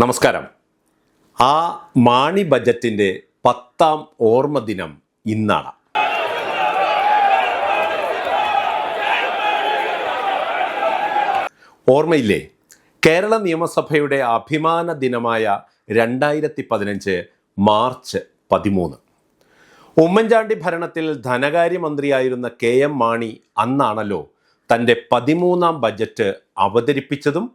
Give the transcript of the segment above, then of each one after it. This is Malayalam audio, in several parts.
നമസ്കാരം. ആ മാണി ബജറ്റിന്റെ പത്താം ഓർമ്മ ദിനം ഇന്നാണ്. ഓർമ്മയില്ലേ? കേരള നിയമസഭയുടെ അഭിമാന ദിനമായ രണ്ടായിരത്തി പതിനഞ്ച് മാർച്ച് പതിമൂന്ന്. ഉമ്മൻചാണ്ടി ഭരണത്തിൽ ധനകാര്യമന്ത്രിയായിരുന്ന കെ എം മാണി അന്നാണല്ലോ തന്റെ പതിമൂന്നാം ബജറ്റ് അവതരിപ്പിച്ചതും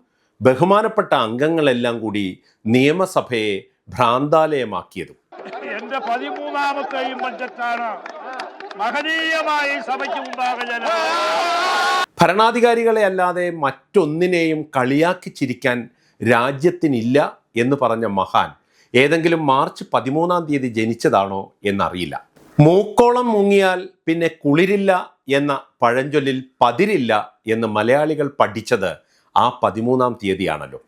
ബഹുമാനപ്പെട്ട അംഗങ്ങളെല്ലാം കൂടി നിയമസഭയെ ഭ്രാന്താലയമാക്കിയതും. എന്റെ പതിമൂന്നാമത്തെയും ബഡ്ജറ്റാണ്. മഹനീയമായി സഭയ്ക്ക് മുമ്പാകെ ഭരണാധികാരികളെ അല്ലാതെ മറ്റൊന്നിനെയും കളിയാക്കി ചിരിക്കാൻ രാജ്യത്തിനില്ല എന്ന് പറഞ്ഞ മഹാൻ ഏതെങ്കിലും മാർച്ച് പതിമൂന്നാം തീയതി ജനിച്ചതാണോ എന്നറിയില്ല. മൂക്കോളം മുങ്ങിയാൽ പിന്നെ കുളിരില്ല എന്ന പഴഞ്ചൊല്ലിൽ പതിരില്ല എന്ന് മലയാളികൾ പഠിച്ചത് ആ പതിമൂന്നാം തീയതിയാണല്ലോ.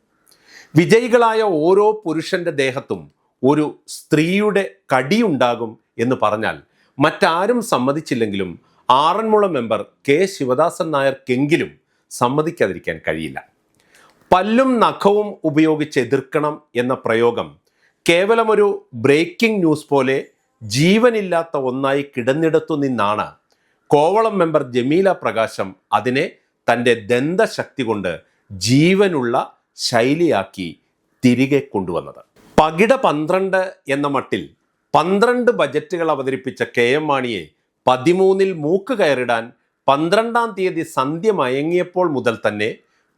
വിജയികളായ ഓരോ പുരുഷന്റെ ദേഹത്തും ഒരു സ്ത്രീയുടെ കടിയുണ്ടാകും എന്ന് പറഞ്ഞാൽ മറ്റാരും സമ്മതിച്ചില്ലെങ്കിലും ആറന്മുള മെമ്പർ കെ ശിവദാസൻ നായർക്കെങ്കിലും സമ്മതിക്കാതിരിക്കാൻ കഴിയില്ല. പല്ലും നഖവും ഉപയോഗിച്ച് എതിർക്കണം എന്ന പ്രയോഗം കേവലമൊരു ബ്രേക്കിംഗ് ന്യൂസ് പോലെ ജീവനില്ലാത്ത ഒന്നായി കിടന്നിടത്തു നിന്നാണ് കോവളം മെമ്പർ ജമീല പ്രകാശം അതിനെ തന്റെ ദന്തശക്തി കൊണ്ട് ജീവനുള്ള ശൈലിയാക്കി തിരികെ കൊണ്ടുവന്നത്. പകിട പന്ത്രണ്ട് എന്ന മട്ടിൽ പന്ത്രണ്ട് ബജറ്റുകൾ അവതരിപ്പിച്ച കെ എം മാണിയെ പതിമൂന്നിൽ മൂക്ക് കയറിടാൻ പന്ത്രണ്ടാം തീയതി സന്ധ്യ മയങ്ങിയപ്പോൾ മുതൽ തന്നെ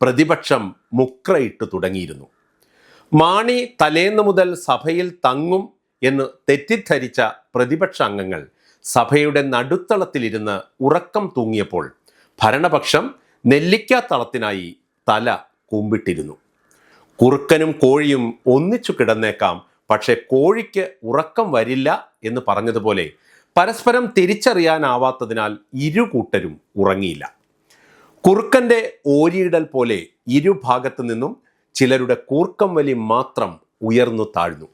പ്രതിപക്ഷം മുക്രയിട്ട് തുടങ്ങിയിരുന്നു. മാണി തലേന്ന് മുതൽ സഭയിൽ തങ്ങും എന്ന് തെറ്റിദ്ധരിച്ച പ്രതിപക്ഷ അംഗങ്ങൾ സഭയുടെ നടുത്തളത്തിലിരുന്ന് ഉറക്കം തൂങ്ങിയപ്പോൾ ഭരണപക്ഷം നെല്ലിക്കാത്തളത്തിനായി തല കൂമ്പിട്ടിരുന്നു. കുറുക്കനും കോഴിയും ഒന്നിച്ചു കിടന്നേക്കാം. പക്ഷേ കോഴിക്ക് ഉറക്കം വരില്ല എന്ന് പറഞ്ഞതുപോലെ പരസ്പരം തിരിച്ചറിയാനാവാത്തതിനാൽ ഇരു കൂട്ടരും ഉറങ്ങിയില്ല. കുറുക്കന്റെ ഓരിയിടൽ പോലെ ഇരുഭാഗത്തു നിന്നും ചിലരുടെ കൂർക്കം വലി മാത്രം ഉയർന്നു താഴ്ന്നു.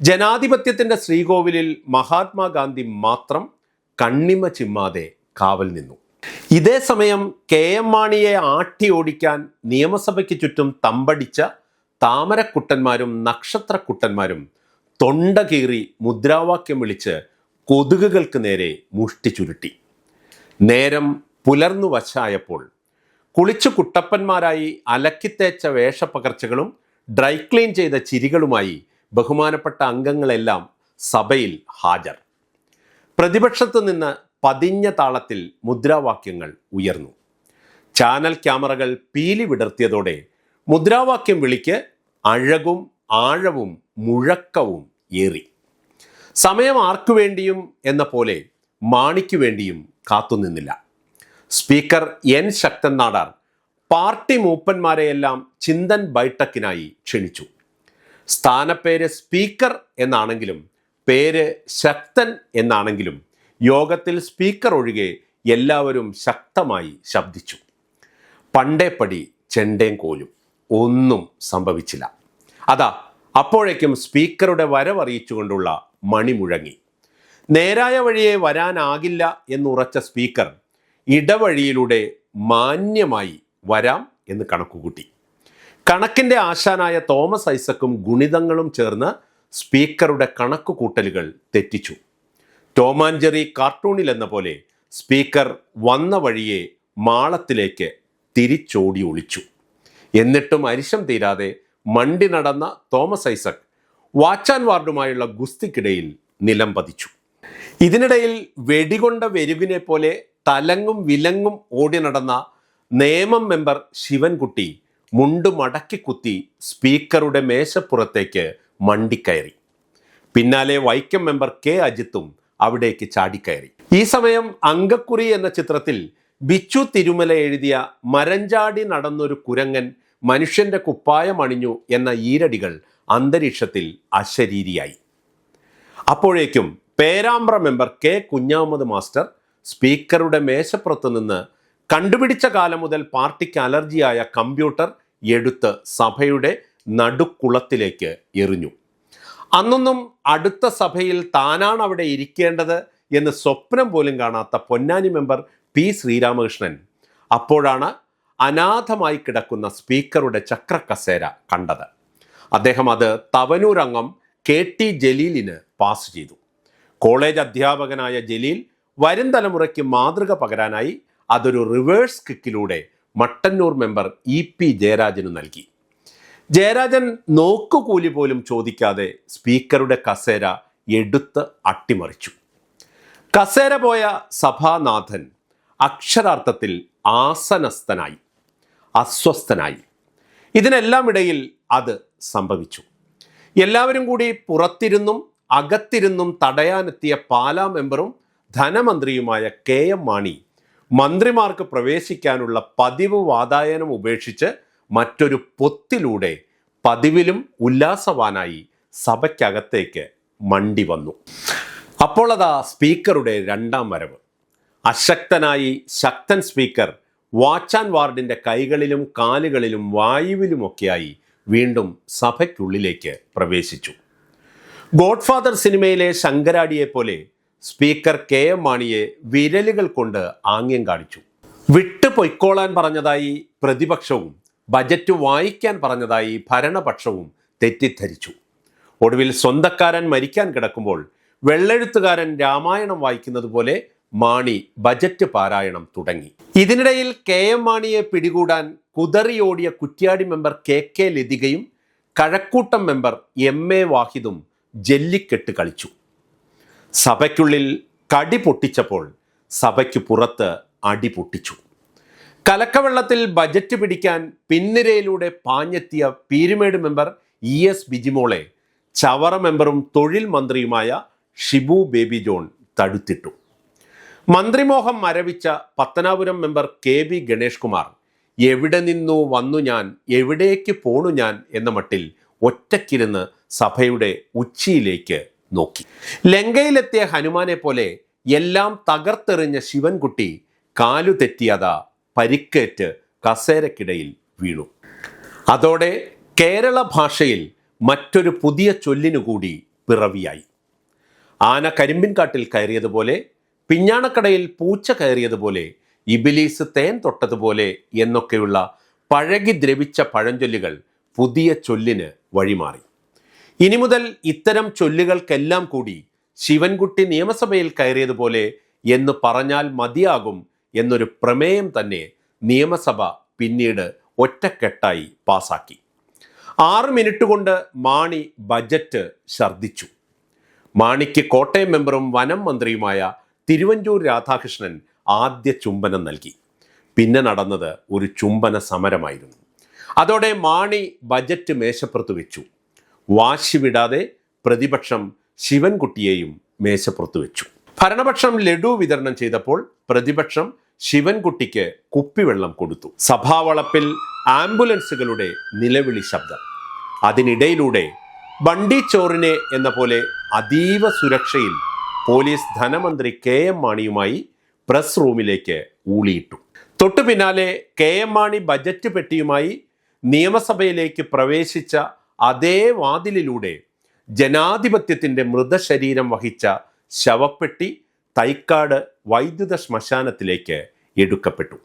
ജനാധിപത്യത്തിന്റെ ശ്രീകോവിലിൽ മഹാത്മാഗാന്ധി മാത്രം കണ്ണിമ ചിമ്മാതെ കാവൽ നിന്നു. ഇതേ സമയം കെ എം മാണിയെ ആട്ടി ഓടിക്കാൻ നിയമസഭയ്ക്ക് ചുറ്റും തമ്പടിച്ച താമരക്കുട്ടന്മാരും നക്ഷത്രക്കുട്ടന്മാരും തൊണ്ട കീറി മുദ്രാവാക്യം വിളിച്ച് കൊതുകുകൾക്ക് നേരെ മുഷ്ടി ചുരുട്ടി. നേരം പുലർന്നു വശായപ്പോൾ കുളിച്ചു കുട്ടപ്പന്മാരായി അലക്കിത്തേച്ച വേഷപ്പകർച്ചകളും ഡ്രൈ ക്ലീൻ ചെയ്ത ചിരികളുമായി ബഹുമാനപ്പെട്ട അംഗങ്ങളെല്ലാം സഭയിൽ ഹാജർ. പ്രതിപക്ഷത്തു നിന്ന് പതിഞ്ഞ താളത്തിൽ മുദ്രാവാക്യങ്ങൾ ഉയർന്നു. ചാനൽ ക്യാമറകൾ പീലി വിടർത്തിയതോടെ മുദ്രാവാക്യം വിളിക്ക് അഴകും ആഴവും മുഴക്കവും ഏറി. സമയം ആർക്കു വേണ്ടിയും എന്ന പോലെ മാണിക്കു വേണ്ടിയും കാത്തുനിന്നില്ല speaker N Sakthan Nadar party മൂപ്പന്മാരെയെല്ലാം Chintan ബൈഠക്കിനായി ക്ഷണിച്ചു. സ്ഥാനപ്പേര് സ്പീക്കർ എന്നാണെങ്കിലും പേര് ശക്തൻ എന്നാണെങ്കിലും യോഗത്തിൽ സ്പീക്കർ ഒഴികെ എല്ലാവരും ശക്തമായി ശബ്ദിച്ചു. പണ്ടേപ്പടി ചെണ്ടേം കോലും ഒന്നും സംഭവിച്ചില്ല. അതാ അപ്പോഴേക്കും സ്പീക്കറുടെ വരവറിയിച്ചുകൊണ്ടുള്ള മണി മുഴങ്ങി. നേരായ വഴിയെ വരാനാകില്ല എന്നുറച്ച സ്പീക്കർ ഇടവഴിയിലൂടെ മാന്യമായി വരാം എന്ന് കണക്കുകൂട്ടി. കണക്കിന്റെ ആശാനായ തോമസ് ഐസക്കും ഗുണിതങ്ങളും ചേർന്ന് സ്പീക്കറുടെ കണക്കുകൂട്ടലുകൾ തെറ്റിച്ചു. ടോമാൻജെറി കാർട്ടൂണിൽ എന്ന പോലെ സ്പീക്കർ വന്ന വഴിയെ മാളത്തിലേക്ക് തിരിച്ചോടി ഒളിച്ചു. എന്നിട്ടും അരിശം തീരാതെ മണ്ടി നടന്ന തോമസ് ഐസക് വാച്ചാൻ വാർഡുമായുള്ള ഗുസ്തിക്കിടയിൽ നിലം പതിച്ചു. ഇതിനിടയിൽ വെടികൊണ്ട വെരുകിനെ പോലെ തലങ്ങും വിലങ്ങും ഓടി നടന്ന നേമം മെമ്പർ ശിവൻകുട്ടി മുണ്ടു മടക്കി കുത്തി സ്പീക്കറുടെ മേശപ്പുറത്തേക്ക് മണ്ടിക്കയറി പിന്നാലെ വൈക്കം മെമ്പർ കെ അജിത്തും അവിടേക്ക് ചാടിക്കയറി. ഈ സമയം അങ്കക്കുറി എന്ന ചിത്രത്തിൽ ബിച്ചു തിരുമല എഴുതിയ മരഞ്ചാടി നടന്നൊരു കുരങ്ങൻ മനുഷ്യന്റെ കുപ്പായം അണിഞ്ഞു എന്ന ഈരടികൾ അന്തരീക്ഷത്തിൽ അശരീരിയായി. അപ്പോഴേക്കും Perambra member K Kunhammed master സ്പീക്കറുടെ മേശപ്പുറത്ത് നിന്ന് കണ്ടുപിടിച്ച കാലം മുതൽ പാർട്ടിക്ക് അലർജിയായ കമ്പ്യൂട്ടർ എടുത്ത് സഭയുടെ നടുക്കുളത്തിലേക്ക് എറിഞ്ഞു. അന്നൊന്നും അടുത്ത സഭയിൽ താനാണ് അവിടെ ഇരിക്കേണ്ടത് എന്ന് സ്വപ്നം പോലും കാണാത്ത പൊന്നാനി മെമ്പർ പി ശ്രീരാമകൃഷ്ണൻ അപ്പോഴാണ് അനാഥമായി കിടക്കുന്ന സ്പീക്കറുടെ ചക്രക്കസേര കണ്ടത്. അദ്ദേഹം അത് തവനൂർ അംഗം കെ ടി ജലീലിന് പാസ് ചെയ്തു. കോളേജ് അധ്യാപകനായ ജലീൽ വരും തലമുറയ്ക്ക് മാതൃക പകരാനായി അതൊരു റിവേഴ്സ് കിക്കിലൂടെ മട്ടന്നൂർ മെമ്പർ ഇ പി ജയരാജന് നൽകി. ജയരാജൻ നോക്കുകൂലി പോലും ചോദിക്കാതെ സ്പീക്കറുടെ കസേര എടുത്ത് അട്ടിമറിച്ചു. കസേര പോയ സഭാനാഥൻ അക്ഷരാർത്ഥത്തിൽ ആസനസ്ഥനായി അസ്വസ്ഥനായി. ഇതിനെല്ലാം ഇടയിൽ അത് സംഭവിച്ചു. എല്ലാവരും കൂടി പുറത്തിരുന്നും അകത്തിരുന്നും തടയാനെത്തിയ പാലാ മെമ്പറും ധനമന്ത്രിയുമായ കെ എം മാണി മന്ത്രിമാർക്ക് പ്രവേശിക്കാനുള്ള പതിവ് വാതായനം ഉപേക്ഷിച്ച് മറ്റൊരു പൊത്തിലൂടെ പതിവിലും ഉല്ലാസവാനായി സഭയ്ക്കകത്തേക്ക് മണ്ടി വന്നു. അപ്പോൾ അതാ സ്പീക്കറുടെ രണ്ടാം വരവ്. അശക്തനായി ശക്തൻ സ്പീക്കർ വാച്ച് ആൻഡ് വാർഡിന്റെ കൈകളിലും കാലുകളിലും വായുവിലുമൊക്കെയായി വീണ്ടും സഭയ്ക്കുള്ളിലേക്ക് പ്രവേശിച്ചു. ഗോഡ്ഫാദർ സിനിമയിലെ ശങ്കരാടിയെ പോലെ സ്പീക്കർ കെ എം മാണിയെ വിരലുകൾ കൊണ്ട് ആംഗ്യം കാണിച്ചു. വിട്ടു പൊയ്ക്കോളാൻ പറഞ്ഞതായി പ്രതിപക്ഷവും ബജറ്റ് വായിക്കാൻ പറഞ്ഞതായി ഭരണപക്ഷവും തെറ്റിദ്ധരിച്ചു. ഒടുവിൽ സ്വന്തക്കാരൻ മരിക്കാൻ കിടക്കുമ്പോൾ വെള്ളെഴുത്തുകാരൻ രാമായണം വായിക്കുന്നത് പോലെ മാണി ബജറ്റ് പാരായണം തുടങ്ങി. ഇതിനിടയിൽ കെ എം മാണിയെ പിടികൂടാൻ കുതറിയോടിയ കുറ്റ്യാടി മെമ്പർ കെ കെ ലതികയും കഴക്കൂട്ടം മെമ്പർ എം എ വാഹിദും ജെല്ലിക്കെട്ട് കളിച്ചു. സഭയ്ക്കുള്ളിൽ കടി പൊട്ടിച്ചപ്പോൾ സഭയ്ക്ക് പുറത്ത് അടി പൊട്ടിച്ചു. കലക്കവെള്ളത്തിൽ ബജറ്റ് പിടിക്കാൻ പിന്നിരയിലൂടെ പാഞ്ഞെത്തിയ പീരുമേട് മെമ്പർ ഇ എസ് ബിജിമോളെ ചവറ മെമ്പറും തൊഴിൽ മന്ത്രിയുമായ ഷിബു ബേബി ജോൺ തടുത്തിട്ടു. മന്ത്രിമോഹം മരവിച്ച Pathanapuram member K V Ganesh Kumar എവിടെ നിന്നു വന്നു ഞാൻ? എവിടേക്ക് പോണു ഞാൻ? എന്ന മട്ടിൽ ഒറ്റക്കിരുന്ന് സഭയുടെ ഉച്ചിയിലേക്ക് നോക്കി. ലങ്കയിലെത്തിയ ഹനുമാനെ പോലെ എല്ലാം തകർത്തെറിഞ്ഞ ശിവൻകുട്ടി കാലു തെറ്റിയതാ പരിക്കേറ്റ് കസേരക്കിടയിൽ വീണു. അതോടെ കേരള ഭാഷയിൽ മറ്റൊരു പുതിയ ചൊല്ലിനു കൂടി പിറവിയായി. ആന കരിമ്പിൻകാട്ടിൽ കയറിയതുപോലെ പിഞ്ഞാണക്കടയിൽ പൂച്ച കയറിയതുപോലെ ഇബിലീസ് തേൻ തൊട്ടതുപോലെ എന്നൊക്കെയുള്ള പഴകി ദ്രവിച്ച പഴഞ്ചൊല്ലുകൾ പുതിയ ചൊല്ലിന് വഴിമാറി. ഇനി മുതൽ ഇത്തരം ചൊല്ലുകൾക്കെല്ലാം കൂടി ശിവൻകുട്ടി നിയമസഭയിൽ കയറിയതുപോലെ എന്ന് പറഞ്ഞാൽ മതിയാകും എന്നൊരു പ്രമേയം തന്നെ നിയമസഭ പിന്നീട് ഒറ്റക്കെട്ടായി പാസാക്കി. ആറ് മിനിറ്റ് കൊണ്ട് മാണി ബജറ്റ് ഛർദിച്ചു മാണിക്ക് കോട്ടയം മെമ്പറും വനം മന്ത്രിയുമായ തിരുവഞ്ചൂർ രാധാകൃഷ്ണൻ ആദ്യ ചുംബനം നൽകി. പിന്നെ നടന്നത് ഒരു ചുംബന സമരമായിരുന്നു. അതോടെ മാണി ബജറ്റ് മേശപ്പുറത്ത് വെച്ചു. വാശി വിടാതെ പ്രതിപക്ഷം ശിവൻകുട്ടിയെയും മേശപ്പുറത്ത് വെച്ചു. ഭരണപക്ഷം ലഡു വിതരണം ചെയ്തപ്പോൾ പ്രതിപക്ഷം ശിവൻകുട്ടിക്ക് കുപ്പിവെള്ളം കൊടുത്തു. സഭാവളപ്പിൽ ആംബുലൻസുകളുടെ നിലവിളി ശബ്ദം. അതിനിടയിലൂടെ ബണ്ടി ചോറിനെ എന്ന പോലെ അതീവ സുരക്ഷയിൽ പോലീസ് ധനമന്ത്രി കെ എം മാണിയുമായി പ്രസ് റൂമിലേക്ക് ഊളിയിട്ടു. തൊട്ടു പിന്നാലെ കെ എം മാണി ബജറ്റ് പെട്ടിയുമായി നിയമസഭയിലേക്ക് പ്രവേശിച്ച അതേ വാതിലിലൂടെ ജനാധിപത്യത്തിന്റെ മൃതശരീരം വഹിച്ച ശവപ്പെട്ടി തൈക്കാട് വൈദ്യുത ശ്മശാനത്തിലേക്ക് എടുക്കപ്പെട്ടു.